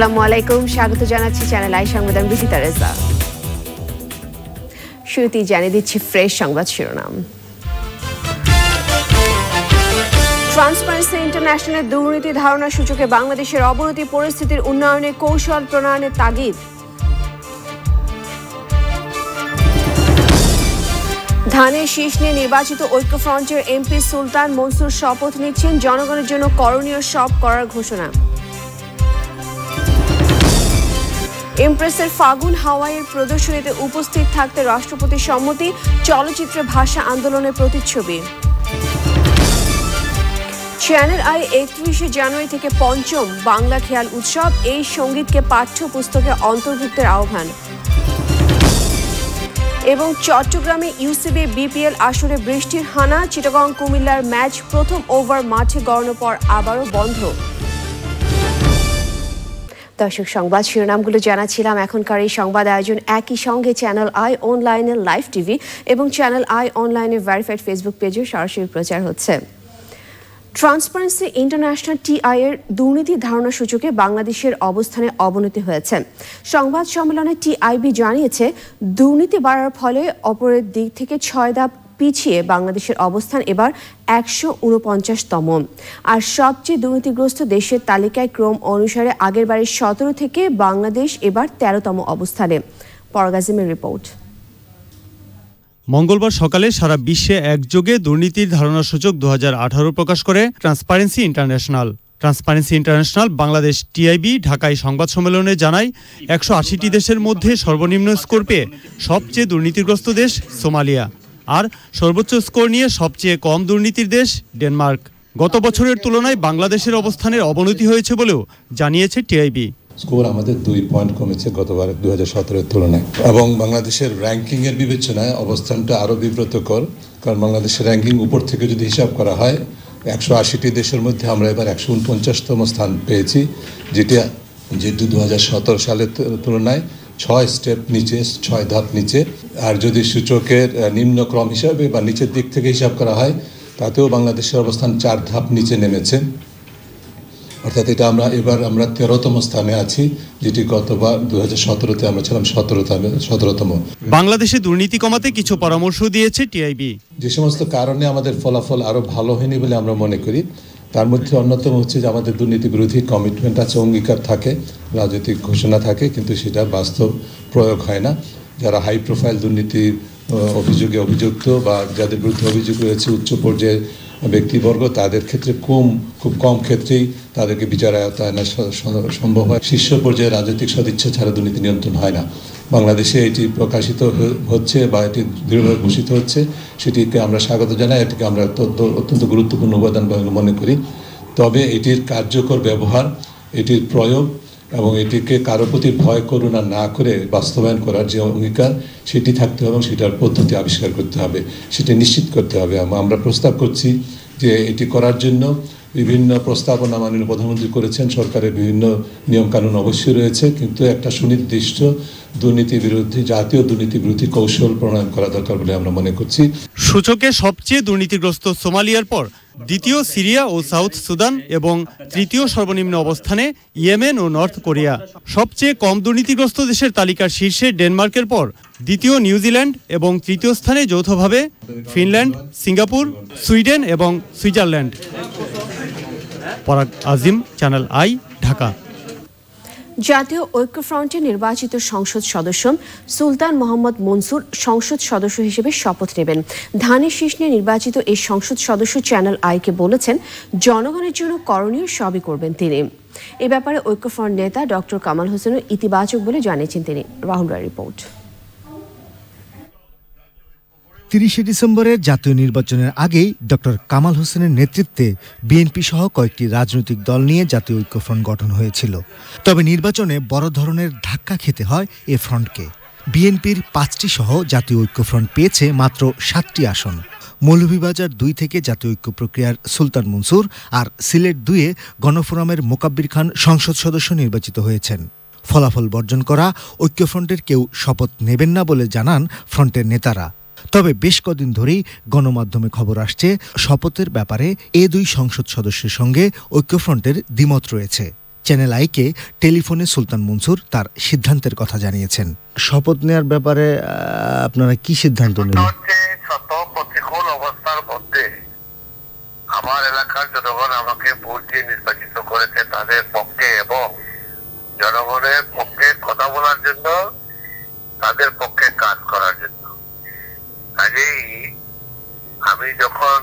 আসসালামু আলাইকুম। স্বাগত জানাচ্ছি চ্যানেল আই রেজা। শুরুতেই জানিয়ে দিচ্ছি ফ্রেশ সংবাদ শিরোনাম। ট্রান্সপারেন্সি ইন্টারন্যাশনালের দুর্নীতি ধারণা সূচকে বাংলাদেশের অবনতি পরিস্থিতির উন্নয়নে কৌশল প্রণয়নের তাগিদ। ধানের শীষ নিয়ে নির্বাচিত ঐক্যফ্রন্টের এমপি সুলতান মনসুর শপথ নিচ্ছেন জনগণের জন্য করণীয় সব করার ঘোষণা। ইমপ্রেসের ফাগুন হাওয়াইয়ের প্রদর্শনীতে উপস্থিত থাকতে রাষ্ট্রপতির সম্মতি, চলচ্চিত্রে ভাষা আন্দোলনের প্রতিচ্ছবি। চ্যানেল আই একত্রিশে জানুয়ারি থেকে পঞ্চম বাংলা খেয়াল উৎসব, এই সঙ্গীতকে পাঠ্যপুস্তকে অন্তর্ভুক্তের আহ্বান। এবং চট্টগ্রামে ইউসিবি বিপিএল আসরে বৃষ্টির হানা, চিটাগং কুমিল্লার ম্যাচ প্রথম ওভার মাঠে গড়ানোর পর আবারও বন্ধ। দর্শক সংবাদ শিরোনামগুলো জানাচ্ছিলাম। এখনকার এই সংবাদ আয়োজন একই সঙ্গে চ্যানেল আই অনলাইনের লাইভ টিভি এবং চ্যানেল আই অনলাইনের ভেরিফাইড ফেসবুক পেজে সরাসরি প্রচার হচ্ছে। ট্রান্সপারেন্সি ইন্টারন্যাশনাল টিআই এর দুর্নীতি ধারণা সূচকে বাংলাদেশের অবস্থানে অবনতি হয়েছে। সংবাদ সম্মেলনে টিআইবি জানিয়েছে, দুর্নীতি বাড়ার ফলে অপরের দিক থেকে ছয় ধাপ পিছিয়ে বাংলাদেশের অবস্থান এবার একশো উনপঞ্চাশতম আর সবচেয়ে দুর্নীতিগ্রস্ত দেশের তালিকায় ক্রম অনুসারে আগের বারের সতেরো থেকে বাংলাদেশ এবার তেরোতম অবস্থানে। পরগাজিমের রিপোর্ট। মঙ্গলবার সকালে সারা বিশ্বে একযোগে দুর্নীতির ধারণা সূচক দু হাজার আঠারো প্রকাশ করে Transparency International Transparency International Bangladesh TIB ঢাকায় সংবাদ সম্মেলনে জানায়, একশো আশিটি দেশের মধ্যে সর্বনিম্ন স্কোর পেয়ে সবচেয়ে দুর্নীতিগ্রস্ত দেশ সোমালিয়া। আর সর্বোচ্চ স্কোর নিয়ে সবচেয়ে কম দুর্নীতির দেশ ডেনমার্ক। গত বছরের তুলনায় বাংলাদেশের অবস্থানের অবনতি হয়েছে বলেও জানিয়েছে টিআইবি। স্কোর আমাদের দুই পয়েন্ট কমেছে গতবার দু হাজার তুলনায়। এবং বাংলাদেশের র্যাঙ্কিংয়ের বিবেচনায় অবস্থানটা আরও বিব্রতকর, কারণ বাংলাদেশের র্যাঙ্কিং উপর থেকে যদি হিসাব করা হয়, একশো আশিটি দেশের মধ্যে আমরা এবার একশো উনপঞ্চাশতম স্থান পেয়েছি, যেটা যেটি দু হাজার সতেরো সালের তুলনায় ছয় স্টেপ নিচে ছয় ধাপ নিচে। আর যদি সূচকের নিম্নক্রম হিসাবে বা নিচের দিক থেকে হিসাব করা হয় তাতেও বাংলাদেশের অবস্থান চার ধাপ নিচে নেমেছে। অর্থাৎ এটা আমরা এবার আমরা তেরোতম স্থানে আছি যেটি গতবার দু হাজার সতেরোতে আমরা ছিলাম সতেরোতম সতেরোতম। বাংলাদেশে দুর্নীতি কমাতে কিছু পরামর্শ দিয়েছে টিআইবি। যে সমস্ত কারণে আমাদের ফলাফল আরও ভালো হয়নি বলে আমরা মনে করি। তার মধ্যে অন্যতম হচ্ছে যে আমাদের দুর্নীতি বিরোধী কমিটমেন্ট আছে, অঙ্গীকার থাকে, রাজনৈতিক ঘোষণা থাকে, কিন্তু সেটা বাস্তব প্রয়োগ হয় না। যারা হাই প্রোফাইল দুর্নীতির অভিযোগে অভিযুক্ত বা যাদের বিরুদ্ধে অভিযোগ রয়েছে উচ্চ পর্যায়ের ব্যক্তিবর্গ, তাদের ক্ষেত্রে কম, খুব কম ক্ষেত্রেই তাদেরকে বিচার আয়তায়না সম্ভব হয়। শীর্ষ পর্যায়ে রাজনৈতিক সদিচ্ছা ছাড়া দুর্নীতি নিয়ন্ত্রণ হয় না। বাংলাদেশে এটি প্রকাশিত হচ্ছে বা এটি দৃঢ়ভাবে ঘোষিত হচ্ছে, সেটিকে আমরা স্বাগত জানাই, এটিকে আমরা অত্যন্ত গুরুত্বপূর্ণ উপাদান মনে করি। তবে এটির কার্যকর ব্যবহার, এটির প্রয়োগ এবং এটিকে কারও প্রতি ভয়, করুণা না করে বাস্তবায়ন করার যে অঙ্গীকার, সেটি থাকতে হবে এবং সেটার পদ্ধতি আবিষ্কার করতে হবে, সেটি নিশ্চিত করতে হবে। আমরা প্রস্তাব করছি যে এটি করার জন্য বিভিন্ন প্রস্তাবনা মাননীয় প্রধানমন্ত্রী করেছেন। সরকারের বিভিন্ন নিয়মকানুন অবশ্যই রয়েছে, কিন্তু একটা সুনির্দিষ্ট দুর্নীতি বিরোধী, জাতীয় দুর্নীতি বিরোধী কৌশল প্রণয়ন করা দরকার বলে আমরা মনে করছি। সূচকে সবচেয়ে দুর্নীতিগ্রস্ত সোমালিয়ার পর দ্বিতীয় সিরিয়া ও সাউথ সুদান এবং তৃতীয় সর্বনিম্ন অবস্থানে ইয়েমেন ও নর্থ কোরিয়া। সবচেয়ে কম দুর্নীতিগ্রস্ত দেশের তালিকার শীর্ষে ডেনমার্কের পর দ্বিতীয় নিউজিল্যান্ড এবং তৃতীয় স্থানে যৌথভাবে ফিনল্যান্ড, সিঙ্গাপুর, সুইডেন এবং Switzerland. Parag Azim channel I Dhaka জাতীয় ঐক্যফ্রন্টে নির্বাচিত সংসদ সদস্য সুলতান মোহাম্মদ মনসুর সংসদ সদস্য হিসেবে শপথ নেবেন। ধানের শীষ নিয়ে নির্বাচিত এই সংসদ সদস্য চ্যানেল আইকে বলেছেন, জনগণের জন্য করণীয় সবই করবেন তিনি। এ ব্যাপারে ঐক্যফ্রন্ট নেতা ডক্টর কামাল হোসেনও ইতিবাচক বলে জানিয়েছেন তিনি। রাহুল রিপোর্ট। তিরিশে ডিসেম্বরের জাতীয় নির্বাচনের আগেই ডক্টর কামাল হোসেনের নেতৃত্বে বিএনপি সহ কয়েকটি রাজনৈতিক দল নিয়ে জাতীয় ঐক্যফ্রন্ট গঠন হয়েছিল। তবে নির্বাচনে বড় ধরনের ধাক্কা খেতে হয় এ ফ্রন্টকে। বিএনপির পাঁচটি সহ জাতীয় ঐক্যফ্রন্ট পেয়েছে মাত্র সাতটি আসন। মৌলভীবাজার দুই থেকে জাতীয় ঐক্য প্রক্রিয়ার সুলতান মনসুর আর সিলেট দুয়ে গণফোরামের মোকাব্বির খান সংসদ সদস্য নির্বাচিত হয়েছেন। ফলাফল বর্জন করা ঐক্যফ্রন্টের কেউ শপথ নেবেন না বলে জানান ফ্রন্টের নেতারা। তবে বেশ কদিন ধরেই গণমাধ্যমে খবর আসছে শপথের ব্যাপারে এ দুই সংসদ সদস্যের সঙ্গে ঐক্যফ্রন্টের দ্বিমত রয়েছে। চ্যানেল আইকে টেলিফোনে সুলতান মনসুর তার সিদ্ধান্তের কথা জানিয়েছেন। শপথ নেওয়ার ব্যাপারে আপনারা কি সিদ্ধান্ত এটা নিলেন হচ্ছে শত প্রতিকূল অবস্থার মধ্যে আমার এলাকার জনগণ আমাকে ভোট দিয়ে নির্বাচিত করেছে তাদের পক্ষে এবং জনগণের পক্ষে কথা বলার জন্য তাদের পক্ষে কাজ করার জন্য কাজেই আমি যখন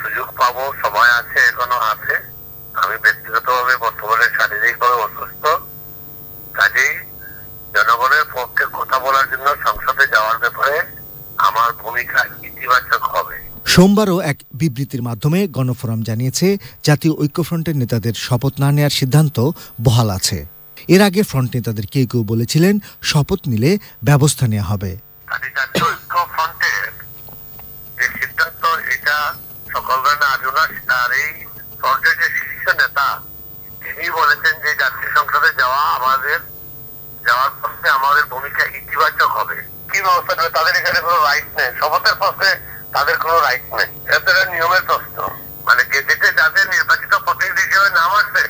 সুযোগ পাবো সময় আছে এখনও আছে আমি ব্যক্তিগতভাবে বর্তমানে শারীরিকভাবে অসুস্থ। কাজেই জনগণের পক্ষে কথা বলার জন্য সংসদে যাওয়ার ব্যাপারে আমার ভূমিকা ইতিবাচক হবে। সোমবারও এক বিবৃতির মাধ্যমে গণফোরাম জানিয়েছে জাতীয় ঐক্যফ্রন্টের নেতাদের শপথ না নেওয়ার সিদ্ধান্ত বহাল আছে। এর আগে ফ্রন্ট নেতাদের কেউ কেউ বলেছিলেন শপথ নিলে ব্যবস্থা নেওয়া হবে কাজে জাতীয় ঐক্য ফ্রন্টের যে সিদ্ধান্ত এটা সকল ধরনের আজুনাস আর এই ফ্রন্টের যে শীর্ষ নেতা, তিনি বলেছেন যে জাতীয় সংসদে যাওয়া আমাদের, যাওয়ার পক্ষে আমাদের ভূমিকা ইতিবাচক হবে। কি ব্যবস্থা নেবে? তাদের এখানে কোনো রাইট নেই। শপথের প্রশ্নে তাদের কোনো রাইট নেই। এটা নিয়মের প্রশ্ন। মানে গেজেটে যাদের নির্বাচিত প্রতিনিধি হিসেবে নাম আসবে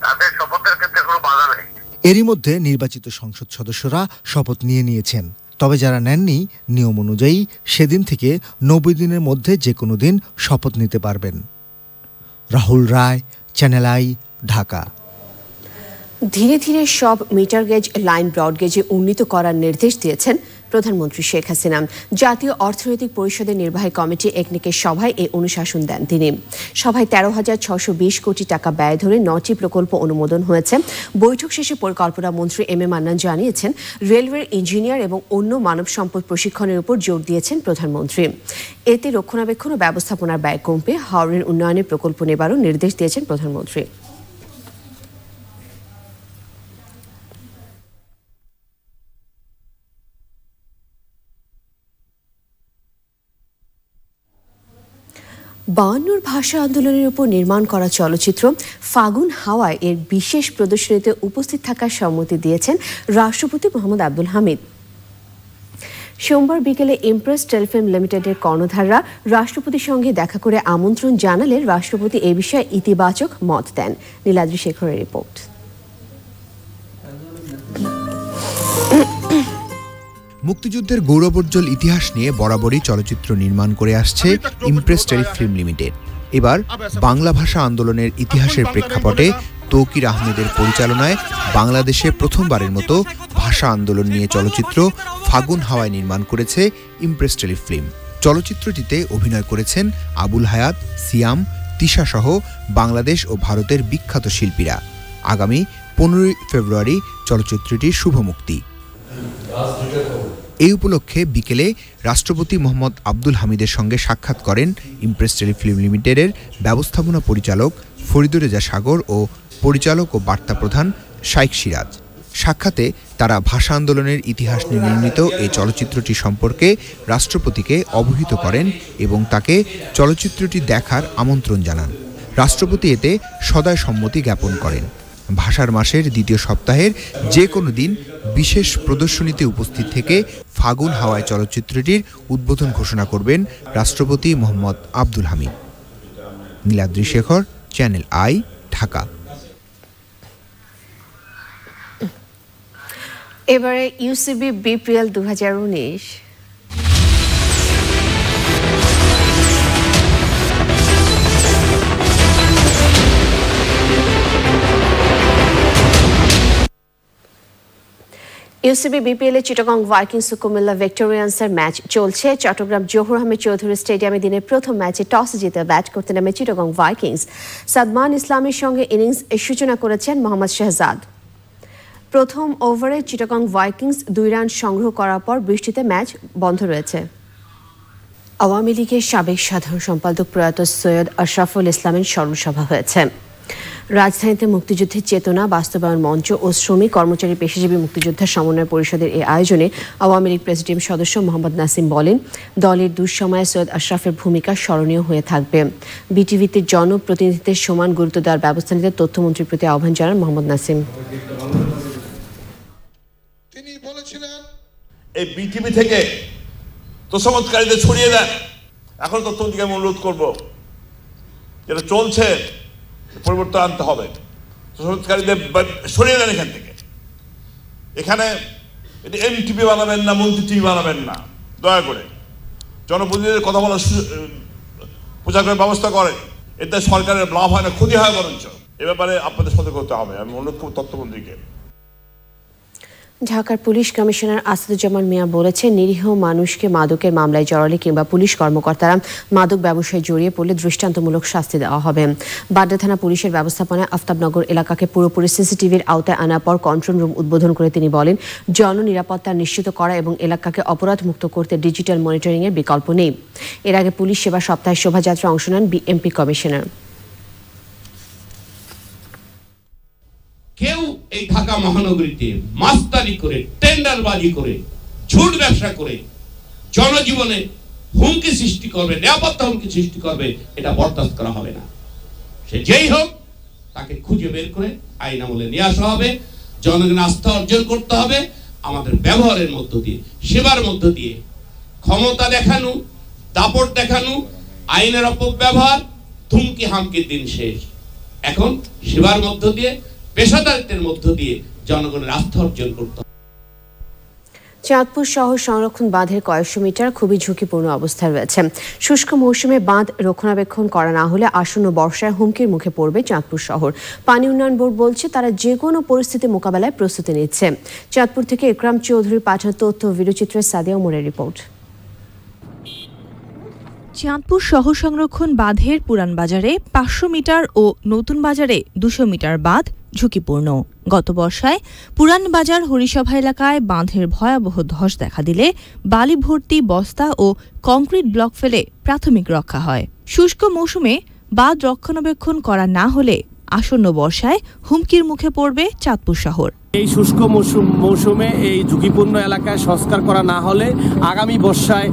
তাদের শপথের ক্ষেত্রে কোনো বাধা নেই। এরই মধ্যে নির্বাচিত সংসদ সদস্যরা শপথ নিয়ে নিয়েছেন। তবে যারা নেননি, নিয়ম অনুযায়ী সেদিন থেকে নব্বই দিনের মধ্যে যে কোনো দিন শপথ নিতে পারবেন। Rahul Roy, channel I, Dhaka. ধীরে ধীরে সব মিটার গেজ, লাইন ব্রডগেজে উন্নীত করার নির্দেশ দিয়েছেন প্রধানমন্ত্রী শেখ হাসিনা। জাতীয় অর্থনৈতিক পরিষদের নির্বাহী কমিটি একনিকের সভায় এই অনুশাসন দেন তিনি। সভায় তেরো হাজার ছশো বিশ কোটি টাকা ব্যয় ধরে নটি প্রকল্প অনুমোদন হয়েছে। বৈঠক শেষে পরিকল্পনা মন্ত্রী এম এ মান্নান জানিয়েছেন রেলওয়ের ইঞ্জিনিয়ার এবং অন্য মানব সম্পদ প্রশিক্ষণের উপর জোর দিয়েছেন প্রধানমন্ত্রী। এতে রক্ষণাবেক্ষণ ও ব্যবস্থাপনার ব্যয় কমবে। হাওড়ের উন্নয়নের প্রকল্প নেবারও নির্দেশ দিয়েছেন প্রধানমন্ত্রী। বায়ান্নর ভাষা আন্দোলনের উপর নির্মাণ করা চলচ্চিত্র ফাগুন হাওয়ায় এর বিশেষ প্রদর্শনীতে উপস্থিত থাকার সম্মতি দিয়েছেন রাষ্ট্রপতি মোহাম্মদ আব্দুল হামিদ। সোমবার বিকেলে ইমপ্রেস টেলিফিল্ম লিমিটেডের কর্ণধাররা রাষ্ট্রপতির সঙ্গে দেখা করে আমন্ত্রণ জানালে রাষ্ট্রপতি এ বিষয়ে ইতিবাচক মত দেন। নীলাদ্রি শেখরের রিপোর্ট। মুক্তিযুদ্ধের গৌরবোজ্জ্বল ইতিহাস নিয়ে বরাবরই চলচ্চিত্র নির্মাণ করে আসছে ইমপ্রেস টেলিফিল্ম লিমিটেড এবার বাংলা ভাষা আন্দোলনের ইতিহাসের প্রেক্ষাপটে তৌকির আহমেদের পরিচালনায় বাংলাদেশে প্রথমবারের মতো ভাষা আন্দোলন নিয়ে চলচ্চিত্র ফাগুন হাওয়ায় নির্মাণ করেছে ইমপ্রেস টেলিফিল্ম চলচ্চিত্রটিতে অভিনয় করেছেন আবুল হায়াত সিয়াম তিশা সহ বাংলাদেশ ও ভারতের বিখ্যাত শিল্পীরা। আগামী পনেরোই ফেব্রুয়ারি চলচ্চিত্রটির শুভ মুক্তি। এই উপলক্ষে বিকেলে রাষ্ট্রপতি মোহাম্মদ আব্দুল হামিদের সঙ্গে সাক্ষাৎ করেন ইমপ্রেস টেলিফিল্ম লিমিটেডের ব্যবস্থাপনা পরিচালক ফরিদুর রেজা সাগর ও পরিচালক ও বার্তা প্রধান শাইক সিরাজ। সাক্ষাতে তারা ভাষা আন্দোলনের ইতিহাস নিয়ে নির্মিত এই চলচ্চিত্রটি সম্পর্কে রাষ্ট্রপতিকে অবহিত করেন এবং তাকে চলচ্চিত্রটি দেখার আমন্ত্রণ জানান। রাষ্ট্রপতি এতে সদয় সম্মতি জ্ঞাপন করেন। ভাষার মাসের দ্বিতীয় সপ্তাহের যে কোনো দিন বিশেষ প্রদর্শনীতে উপস্থিত থেকে ফাগুন হাওয়ায় চলচ্চিত্রটির উদ্বোধন ঘোষণা করবেন রাষ্ট্রপতি Mohammad Abdul Hamid. Niladri Shekhar, channel I, Dhaka. এবারে ইউসিবি বিপিএল দু হাজার উনিশ। ইউসিবি, বিপিএল এ চিটাগং ভাইকিংস ও কুমিল্লা ভিক্টোরিয়ান্সের ম্যাচ চলছে। চট্টগ্রাম জহুর আহমেদ চৌধুরী স্টেডিয়ামে দিনের প্রথম ম্যাচে টস জিতে ব্যাট করতে নামে চিটাগং ভাইকিংস। সাদমান ইসলামের সঙ্গে ইনিংস সূচনা করেছেন মোহাম্মদ শাহজাদ। প্রথম ওভারে চিটাগং ভাইকিংস দুই রান সংগ্রহ করার পর বৃষ্টিতে ম্যাচ বন্ধ রয়েছে। আওয়ামী লীগের সাবেক সাধারণ সম্পাদক প্রয়াত সৈয়দ আশরাফুল ইসলামের স্মরণসভা হয়েছে। রাজধানীতে মুক্তিযুদ্ধের চেতনা, বাস্তবায়ন মঞ্চ ও শ্রমিক কর্মচারী পেশাজীবী মুক্তিযোদ্ধা সমন্বয় পরিষদের এই আয়োজনে আওয়ামী লীগ প্রেসিডিয়াম সদস্য মোহাম্মদ নাসিম বলেন, দলের দুঃসময়ে সৈয়দ আশরাফের ভূমিকা স্মরণীয় হয়ে থাকবে। বিটিভিতে জনপ্রতিনিধিত্বের সমান গুরুত্ব দেওয়ার ব্যবস্থা নিতে তথ্যমন্ত্রীর প্রতি আহ্বান জানান মোহাম্মদ নাসিম। তিনি বলেছিলেন, এই পৃথিবী থেকে তোষামতকারীদের ছড়িয়ে দেন। এখন তথ্যমন্ত্রীকে আমি অনুরোধ করব, যেটা চলছে পরিবর্তন আনতে হবে। সংস্কারীদের সরিয়ে দেন এখান থেকে। এখানে এটা এমটিপি বানাবেন না, মন্ত্রী টিভি বানাবেন না। দয়া করে। জনপ্রতিনিধিদের কথা বলার প্রচার করার ব্যবস্থা করে এতে সরকারের লাভ হয় না, ক্ষতি হয় বরঞ্চ। এ ব্যাপারে আপনাদের সতর্ক হতে হবে। আমি অনুরোধ করব তথ্যমন্ত্রীকে ঢাকার পুলিশ কমিশনার আসাদুজ্জামান মিয়া বলেছেন, নিরীহ মানুষকে মাদকের মামলায় জড়ালে কিংবা পুলিশ কর্মকর্তারা মাদক ব্যবসায় জড়িয়ে পড়লে দৃষ্টান্তমূলক শাস্তি দেওয়া হবে। বাড্ডা থানা পুলিশের ব্যবস্থাপনায় আফতাবনগর এলাকাকে পুরোপুরি সিসিটিভির আওতায় আনার পর কন্ট্রোল রুম উদ্বোধন করে তিনি বলেন, জননিরাপত্তা নিশ্চিত করা এবং এলাকাকে অপরাধ মুক্ত করতে ডিজিটাল মনিটরিং এর বিকল্প নেই। এর আগে পুলিশ সেবা সপ্তাহে শোভাযাত্রা অংশ নেন বিএমপি কমিশনার। ঢাকা মহানগরীতে মাস্তানি করে, টেন্ডারবাজি করে, ঝুট ব্যবসা করে জনজীবনে হুমকি সৃষ্টি করবে, নিরাপত্তা হুমকি সৃষ্টি করবে, এটা বরদাস্ত করা হবে না। সে যেই হোক, তাকে খুঁজে বের করে আইন আমলে নিয়ে আসা হবে, জনগণের আস্থা অর্জন করতে হবে, আমাদের ব্যবহারের মধ্য দিয়ে, সেবার মধ্য দিয়ে, ক্ষমতা দেখানো, দাপট দেখানো, আইনের অপব্যবহার থুমকি হামকির দিন শেষ। এখন সেবার মধ্য দিয়ে পেশাদারিত্বের মধ্য দিয়ে জনগণের আস্থা অর্জন করতে চাঁদপুর শহর সংরক্ষণ বাঁধের কয়েকশো মিটার খুবই ঝুঁকিপূর্ণ অবস্থায় রয়েছে। শুষ্ক মৌসুমে বাঁধ রক্ষণাবেক্ষণ করা না হলে আসন্ন বর্ষায় হুমকির মুখে পড়বে চাঁদপুর শহর। পানি উন্নয়ন বোর্ড বলছে তারা যে কোনো পরিস্থিতি মোকাবেলায় প্রস্তুতি নিচ্ছে। চাঁদপুর থেকে একরাম চৌধুরী পাঠানো তথ্য ভিডিওচিত্রে সাদিয়া ওমরের রিপোর্ট। চাঁদপুর শহর সংরক্ষণ বাঁধের পুরান বাজারে পাঁচশো মিটার ও নতুন বাজারে দুশো মিটার বাঁধ ঝুঁকিপূর্ণ। গত বর্ষায় পুরান বাজার হরিসভা এলাকায় বাঁধের ভয়াবহ ধস দেখা দিলে বালি ভর্তি বস্তা ও কংক্রিট ব্লক ফেলে প্রাথমিক রক্ষা হয়। শুষ্ক মৌসুমে বাঁধ রক্ষণাবেক্ষণ করা না হলে আসন্ন বর্ষায় হুমকির মুখে পড়বে চাঁদপুর শহর। এই শুষ্ক মৌসুম মৌসুমে এই ঝুঁকিপূর্ণ এলাকায় সংস্কার করা না হলে আগামী বর্ষায়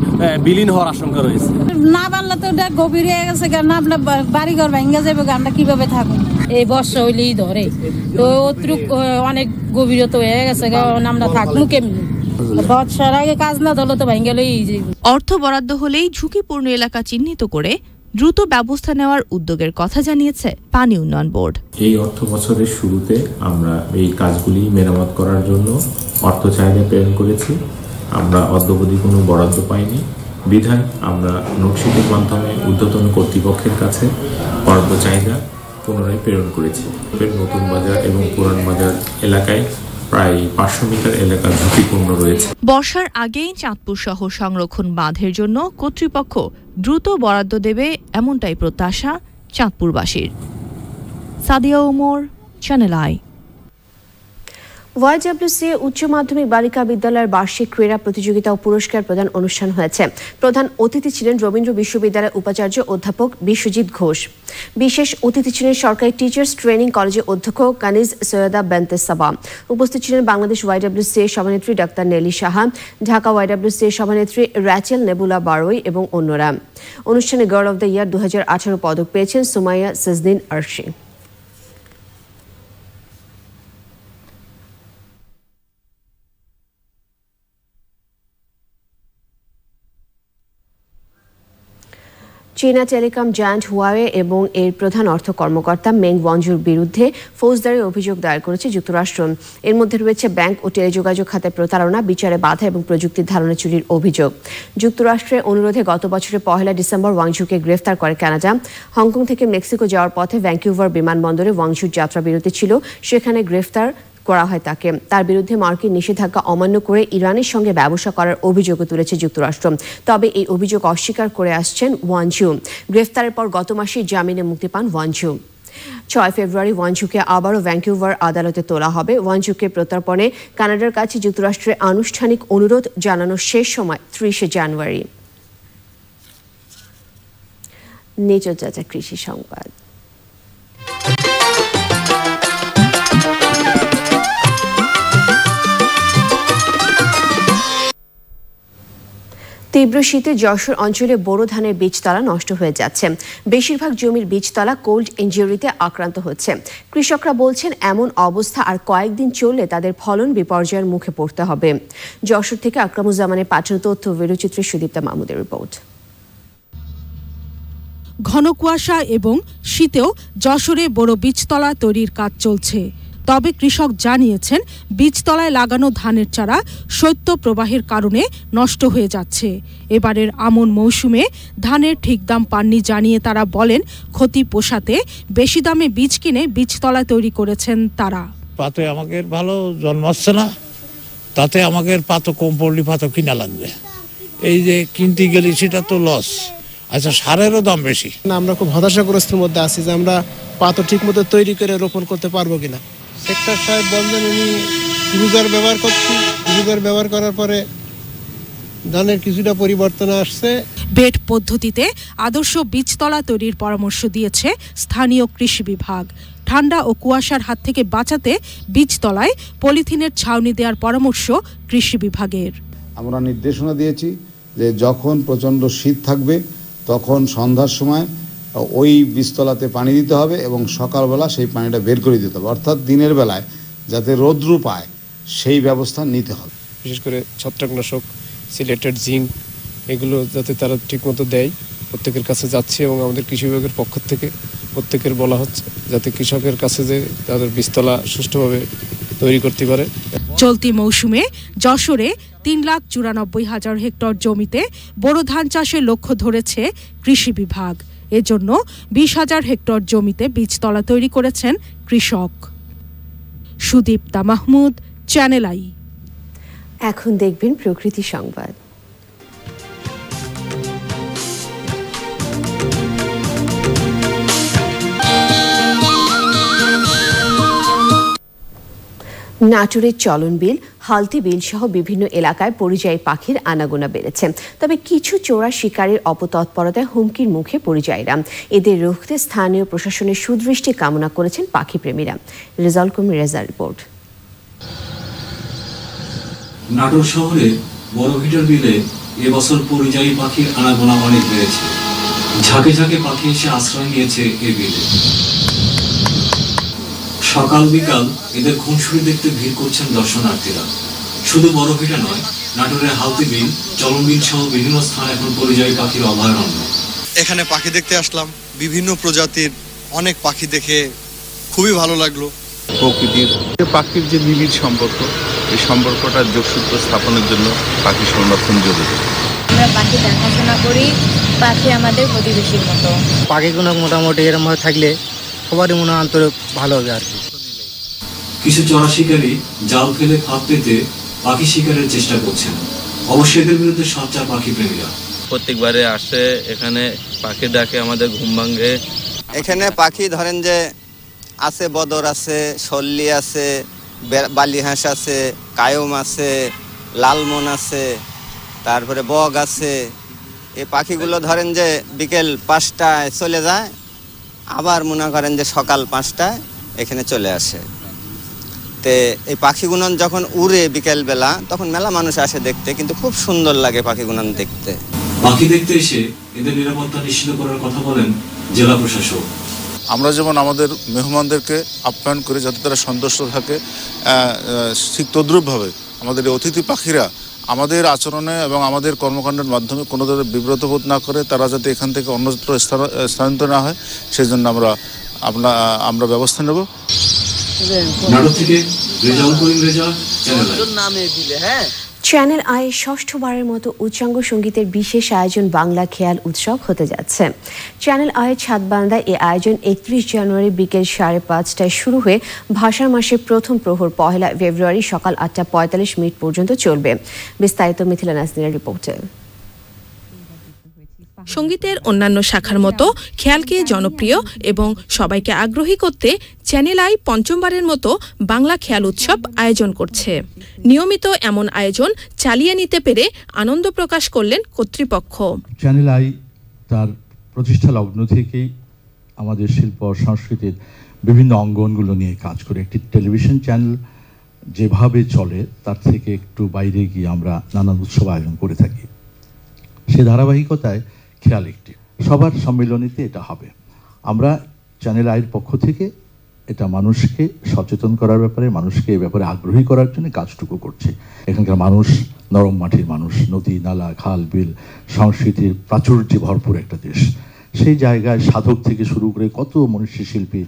বিলীন হওয়ার আশঙ্কা রয়েছে। না বানলে তো ওটা গভীর হয়ে গেছে কেন আপনার বাড়ি ঘর ভেঙে যাবে আমরা কীভাবে থাকব এই বর্ষা হইলেই ধরে। তো অতটুক অনেক গভীরতা হয়ে গেছে কারণ আমরা থাকব কেমনি? বর্ষার আগে কাজ না ধরলে তো ভেঙে গেলেই অর্থ বরাদ্দ হলেই ঝুঁকিপূর্ণ এলাকা চিহ্নিত করে দ্রুত ব্যবস্থা নেওয়ার উদ্যোগের কথা জানিয়েছে পানি উন্নয়ন বোর্ড। এই অর্থ বছরের শুরুতে আমরা এই কাজগুলি মেরামত করার জন্য অর্থ চাহিদা প্রেরণ করেছি। আমরা অদ্যবধি কোনো বরাদ্দ পাইনি। বিধায় আমরা নোটশিটের মাধ্যমে ঊর্ধ্বতন কর্তৃপক্ষের কাছে বরাদ্দ চাহিদা পুনরায় প্রেরণ করেছি। নতুন বাজার এবং পুরান বাজার এলাকায় বর্ষার আগেই চাঁদপুর শহর সংরক্ষণ বাঁধের জন্য কর্তৃপক্ষ দ্রুত বরাদ্দ দেবে এমনটাই প্রত্যাশা চাঁদপুরবাসীর। Sadia Umar channel I YWCA উচ্চ মাধ্যমিক বালিকা বিদ্যালয়ের বার্ষিক ক্রীড়া প্রতিযোগিতা ও পুরস্কার প্রদান অনুষ্ঠান হয়েছে। প্রধান অতিথি ছিলেন রবীন্দ্র বিশ্ববিদ্যালয়ের উপাচার্য অধ্যাপক বিশ্বজিৎ ঘোষ। বিশেষ অতিথি ছিলেন সরকারি টিচার্স ট্রেনিং কলেজের অধ্যক্ষ কানিজ সৈয়দা বেন্তে সাবা উপস্থিত ছিলেন বাংলাদেশ ওয়াইডব্লিউসি এর সভানেত্রী ডাক্তার নেলি সাহা, ঢাকা ওয়াইডব্লিউসি এর সভানেত্রী র্যাচেল নেবুলা বারোই এবং অন্যরা। অনুষ্ঠানে গার্ল অব দ্য ইয়ার দু হাজার আঠারো পদক পেয়েছেন সুমাইয়া সিজদিন আরশি। চীনা টেলিকম জায়ান্ট হুয়াওয়ে এবং এর প্রধান অর্থ কর্মকর্তা মেং ওয়ানজুর বিরুদ্ধে ফৌজদারি অভিযোগ দায়ের করেছে যুক্তরাষ্ট্র। এর মধ্যে রয়েছে ব্যাংক ও টেলিযোগাযোগ খাতে প্রতারণা, বিচারে বাধা এবং প্রযুক্তির ধারণা চুরির অভিযোগ। যুক্তরাষ্ট্রের অনুরোধে গত বছরের পহেলা ডিসেম্বর ওয়াংঝুকে গ্রেফতার করে কানাডা। হংকং থেকে মেক্সিকো যাওয়ার পথে ভ্যাঙ্কুভার বিমানবন্দরে ওয়াংঝুর যাত্রা বিরতি ছিল। সেখানে গ্রেফতার করা হয় তাকে। তার বিরুদ্ধে মার্কিন নিষেধাজ্ঞা অমান্য করে ইরানের সঙ্গে ব্যবসা করার অভিযোগও তুলেছে যুক্তরাষ্ট্র। তবে এই অভিযোগ অস্বীকার করে আসছেন ওয়ানঝু গ্রেফতারের পর গত মাসে জামিনে মুক্তি পান ওয়ানঝু ছয় ফেব্রুয়ারি ওয়ানঝুকে আবারও ভ্যাঙ্কুভার আদালতে তোলা হবে। ওয়ানঝুকে প্রত্যর্পণে কানাডার কাছে যুক্তরাষ্ট্রের আনুষ্ঠানিক অনুরোধ জানানোর শেষ সময় ত্রিশে জানুয়ারি। নেচর চাচা কৃষি সংবাদ। তীব্র শীতে যশোর অঞ্চলে বোরো ধানের বীজতলা নষ্ট হয়ে যাচ্ছে। বেশিরভাগ জমির বীজতলা কোল্ড ইঞ্জুরিতে আক্রান্ত হচ্ছে। কৃষকরা বলছেন, এমন অবস্থা আর কয়েকদিন চললে তাদের ফলন বিপর্যয়ের মুখে পড়তে হবে। যশোর থেকে আকরামুজ্জামানের পাঠানো তথ্য, ভিডিওচিত্রে সুদীপ্তা মাহমুদের রিপোর্ট। ঘন কুয়াশা এবং শীতেও যশোরে বড় বীজতলা তৈরির কাজ চলছে। তবে কৃষক জানিয়েছেন বীজতলায় লাগানো ধানের চারা শৈত্য প্রবাহের কারণে নষ্ট হয়ে যাচ্ছে। এবারের আমন মৌসুমে ধানের ঠিক দাম পাননি জানিয়ে তারা বলেন ক্ষতি পোষাতে বেশি দামে বীজ কিনে বীজতলা তৈরি করেছেন তারা। পাতে আমাকে ভালো জন্মাচ্ছে না তাতে আমাকে পাতো কম পড়লি পাতো কিনা লাগবে। এই যে কিনতে গেলে সেটা তো লস আচ্ছা সারেরও দাম বেশি। না আমরা খুব হতাশাগ্রস্তের মধ্যে আছি যে আমরা পাতো ঠিক মতো তৈরি করে রোপণ করতে পারব কিনা। সেক্টর সাহেব বললেন উনি ক্রুজার ব্যবহার করছি। ক্রুজার ব্যবহার করার পরে ধানের কিছুটা পরিবর্তন আসছে। বেড পদ্ধতিতে আদর্শ বীজতলা তৈরির পরামর্শ দিয়েছে স্থানীয় কৃষি বিভাগ। ঠান্ডা ও কুয়াশার হাত থেকে বাঁচাতে বীজতলায় পলিথিনের ছাউনি দেওয়ার পরামর্শ কৃষি বিভাগের। আমরা নির্দেশনা দিয়েছি যে যখন প্রচণ্ড শীত থাকবে তখন সন্ধ্যার সময় ওই বীজতলাতে পানি দিতে হবে এবং সকালবেলা সেই পানিটা বের করে দিতে হবে। অর্থাৎ দিনের বেলায় যাতে রৌদ্র পায় সেই ব্যবস্থা নিতে হবে। বিশেষ করে ছত্রাকনাশক সিলেটেড জিঙ্ক এগুলো যাতে তারা ঠিকমতো দেয় প্রত্যেকের কাছে যাচ্ছে এবং আমাদের কৃষি বিভাগের পক্ষ থেকে প্রত্যেকের বলা হচ্ছে যাতে কৃষকের কাছে যে তাদের বীজতলা সুষ্ঠুভাবে তৈরি করতে পারে। চলতি মৌসুমে যশোরে তিন লাখ চুরানব্বই হাজার হেক্টর জমিতে বোরো ধান চাষের লক্ষ্য ধরেছে কৃষি বিভাগ। এজন্য বিশ হাজার হেক্টর জমিতে বীজতলা তৈরি করেছেন কৃষক। Sudipta Mahmud, channel I. এখন দেখবেন প্রকৃতি সংবাদ। নাটোরের চলন বিল, হালতি বিল সহ বিভিন্ন এলাকায় পরিযায়ী পাখির আনাগোনা বেড়েছে। তবে কিছু চোরা শিকারের অপতৎপরতায় হুমকির মুখে পরিযায়ীরা। এদের রুখতে স্থানীয় প্রশাসনের সুদৃষ্টি কামনা করেছেন পাখিপ্রেমীরা। রেজাল্ট কমি রেজাল্ট রিপোর্ট। নাটোর শহরে বড় ভিটার বিলে এবছর পরিযায়ী পাখির আনাগোনা অনেক বেড়েছে। ঝাঁকে ঝাঁকে পাখি এসে আশ্রয় নিয়েছে এ বিলে। সকাল বিকাল এদের খুনসুরি দেখতে ভিড় করছেন দর্শনার্থীরা। শুধু বড় ভিটা নয় নাটোরের হালতি বিল চলন বিল সহ বিভিন্ন স্থান এখন পরিযায়ী পাখির অভয়ারণ্য। এখানে পাখি দেখতে আসলাম বিভিন্ন প্রজাতির অনেক পাখি দেখে খুবই ভালো লাগল। প্রকৃতির পাখির যে নিবিড় সম্পর্ক এই সম্পর্কটার যোগসূত্র স্থাপনের জন্য পাখি সংরক্ষণ জরুরি। আমরা পাখি দেখাশোনা করি পাখি আমাদের প্রতিবেশীর মতো। পাখিগুলো মোটামুটি এরকম ভাবে থাকলে সবারই মনে হয় অন্তরে ভালো হবে আর কি। কিছু চড়া শিকারী জাল ফেলে ফাঁদ পেতে পাখি শিকারের চেষ্টা করছেন। অবশ্য এদের বিরুদ্ধে সচ্চার পাখি প্রেমীরা। প্রত্যেকবারে আসে এখানে পাখি ডাকে আমাদের ঘুম ভাঙে। এখানে পাখি ধরেন যে আছে বদর আছে সল্লি আছে বে- বালিহাঁস আছে কায়ম আছে লালমন আছে তারপরে বগ আছে। এই পাখিগুলো ধরেন যে বিকেল পাঁচটায় চলে যায় আবার মনে করেন যে সকাল পাঁচটায় এখানে চলে আসে। তে এই পাখিগুনন যখন উড়ে বিকেলবেলা তখন মেলা মানুষ আসে দেখতে কিন্তু খুব সুন্দর লাগে পাখিগুনন দেখতে। পাখি দেখতে এসে এদের নিরাপত্তা নিশ্চিত করার কথা বলেন জেলা প্রশাসক। আমরা যেমন আমাদের মেহমানদেরকে আপ্যায়ন করি যাতে তারা সন্তুষ্ট থাকে ঠিক তদ্রুপভাবে আমাদের এই অতিথি পাখিরা আমাদের আচরণে এবং আমাদের কর্মকাণ্ডের মাধ্যমে কোনো ধরনের বিব্রত বোধ না করে তারা যাতে এখান থেকে অন্যত্র স্থান- স্থানান্তর না হয় সেই জন্য আমরা আপনা আমরা ব্যবস্থা নেব। নাটক থেকে রেজাউল করিম চ্যানেল নামে দিলে হ্যাঁ? চ্যানেল আই ষষ্ঠবারের মতো উচ্চাঙ্গ সঙ্গীতের বিশেষ আয়োজন বাংলা খেয়াল উৎসব হতে যাচ্ছে। চ্যানেল আয়ের ছাদবান্দায় এই আয়োজন একত্রিশ জানুয়ারি বিকেল সাড়ে পাঁচটায় শুরু হয়ে ভাষার মাসের প্রথম প্রহর পহেলা ফেব্রুয়ারি সকাল আটটা পঁয়তাল্লিশ মিনিট পর্যন্ত চলবে। বিস্তারিত মিথিলা নাজনীর রিপোর্টে। সঙ্গীতের অন্যান্য শাখার মতো খেয়ালকে জনপ্রিয় এবং সবাইকে আগ্রহী করতে চ্যানেল আই পঞ্চমবারের মতো বাংলা খেয়াল উৎসব আয়োজন করছে। নিয়মিত এমন আয়োজন চালিয়ে নিতে পেরে আনন্দ প্রকাশ করলেন কর্তৃপক্ষ। চ্যানেল আই তার প্রতিষ্ঠা লগ্ন থেকেই আমাদের শিল্প, সংস্কৃতির বিভিন্ন অঙ্গনগুলো নিয়ে কাজ করে। একটি টেলিভিশন চ্যানেল যেভাবে চলে, তার থেকে একটু বাইরে গিয়ে আমরা নানান উৎসব আয়োজন করে থাকি। সে ধারাবাহিকতায় খেয়াল একটি। সবার সম্মিলনীতে এটা হবে। আমরা চ্যানেল আইয়ের পক্ষ থেকে এটা মানুষকে সচেতন করার ব্যাপারে, মানুষকে এ ব্যাপারে আগ্রহী করার জন্য কাজটুকু করছে। এখানকার মানুষ, নরম মাটির মানুষ, নদী, নালা, খাল, বিল, সংস্কৃতির প্রাচুর্যে ভরপুর একটা দেশ। সেই জায়গায় সাধক থেকে শুরু করে কত মনুষ্য শিল্পী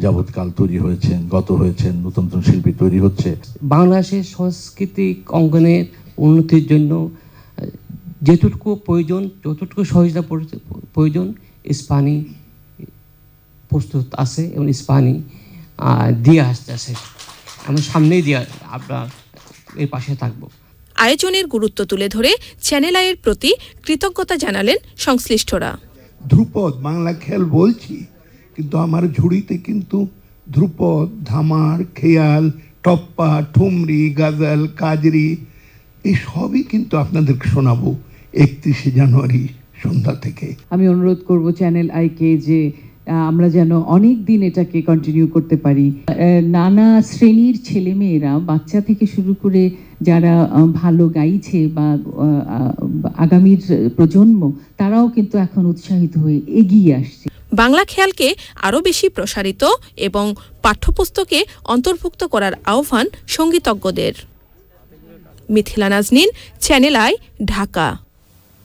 যাবৎকাল তৈরি হয়েছেন, গত হয়েছেন, নতুন নতুন শিল্পী তৈরি হচ্ছে। বাংলাদেশের সাংস্কৃতিক অঙ্গনের উন্নতির জন্য যেটুকু প্রয়োজন যতটুকু সহযোগিতা প্রয়োজন- ইস্পানি প্রস্তুত আছে এবং ইস্পানি আহ, দিয়ে আসতেছে আমি সামনেই দিয়ে আপনার এর পাশে থাকব। আয়োজনের গুরুত্ব তুলে ধরে চ্যানেল আয়ের প্রতি কৃতজ্ঞতা জানালেন সংশ্লিষ্টরা। ধ্রুপদ বাংলা খেল বলছি কিন্তু আমার ঝুড়িতে কিন্তু ধ্রুপদ ধামার খেয়াল টপ্পা ঠুমরি গাজাল কাজরি এই সবই কিন্তু আপনাদেরকে শোনাবো। একত্রিশে জানুয়ারি সন্ধ্যা থেকে। আমি অনুরোধ করব চ্যানেল আইকে যে আমরা যেন অনেক দিন এটাকে কন্টিনিউ করতে পারি। নানা শ্রেণির ছেলেমেয়েরা বাচ্চা থেকে শুরু করে যারা ভালো গাইছে বা আগামীর প্রজন্ম তারাও কিন্তু এখন উৎসাহিত হয়ে এগিয়ে আসছে। বাংলা খেয়ালকে আরও বেশি প্রসারিত এবং পাঠ্যপুস্তকে অন্তর্ভুক্ত করার আহ্বান সঙ্গীতজ্ঞদের। Mithila Nazneen channel I Dhaka.